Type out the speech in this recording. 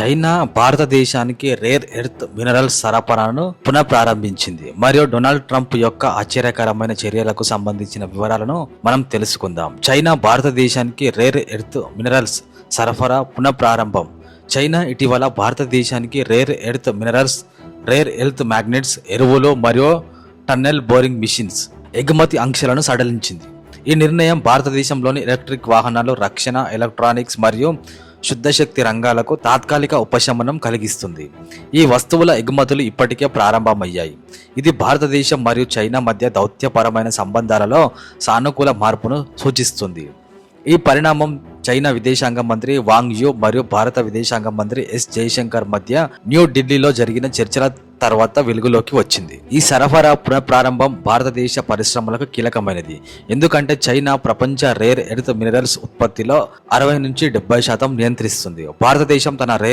China భారతదేశానికి rare earth minerals సరఫరాను పునఃప్రారంభించింది. మరియు డొనాల్డ్ ట్రంప్ యొక్క ఆశ్చర్యకరమైన చర్యలకు సంబంధించిన వివరాలను మనం తెలుసుకుందాం. చైనా భారతదేశానికి రేర్ ఎర్త్ మినరల్స్ సరఫరా పునఃప్రారంభం. చైనా ఇటీవల భారతదేశానికి rare earth minerals rare earth magnets ఎరువులు మరియు టన్నెల్ బోరింగ్ మిషన్స్ ఎగుమతి ఆంక్షలను సడలించింది. ఈ నిర్ణయం భారతదేశంలోని ఎలక్ట్రిక్ వాహనాలు రక్షణ ఎలక్ట్రానిక్స్ మరియు శుద్ధశక్తి రంగాలకు తాత్కాలిక ఉపశమనం కలిగిస్తుంది. ఈ వస్తువుల ఎగుమతులు ఇప్పటికే ప్రారంభమయ్యాయి. ఇది భారతదేశం మరియు చైనా మధ్య దౌత్యపరమైన సంబంధాలలో సానుకూల మార్పును సూచిస్తుంది. ఈ పరిణామం చైనా విదేశాంగ మంత్రి వాంగ్ యు మరియు భారత విదేశాంగ మంత్రి ఎస్ జయశంకర్ మధ్య న్యూఢిల్లీలో జరిగిన చర్చల తర్వాత వెలుగులోకి వచ్చింది. ఈ సరఫరా పునఃప్రారంభం భారతదేశ పరిశ్రమలకు కీలకమైనది. ఎందుకంటే చైనా ప్రపంచ రేర్ ఎర్త్ మినరల్స్ ఉత్పత్తిలో అరవై నుంచి డెబ్బై శాతం నియంత్రిస్తుంది. భారతదేశం తన రేర్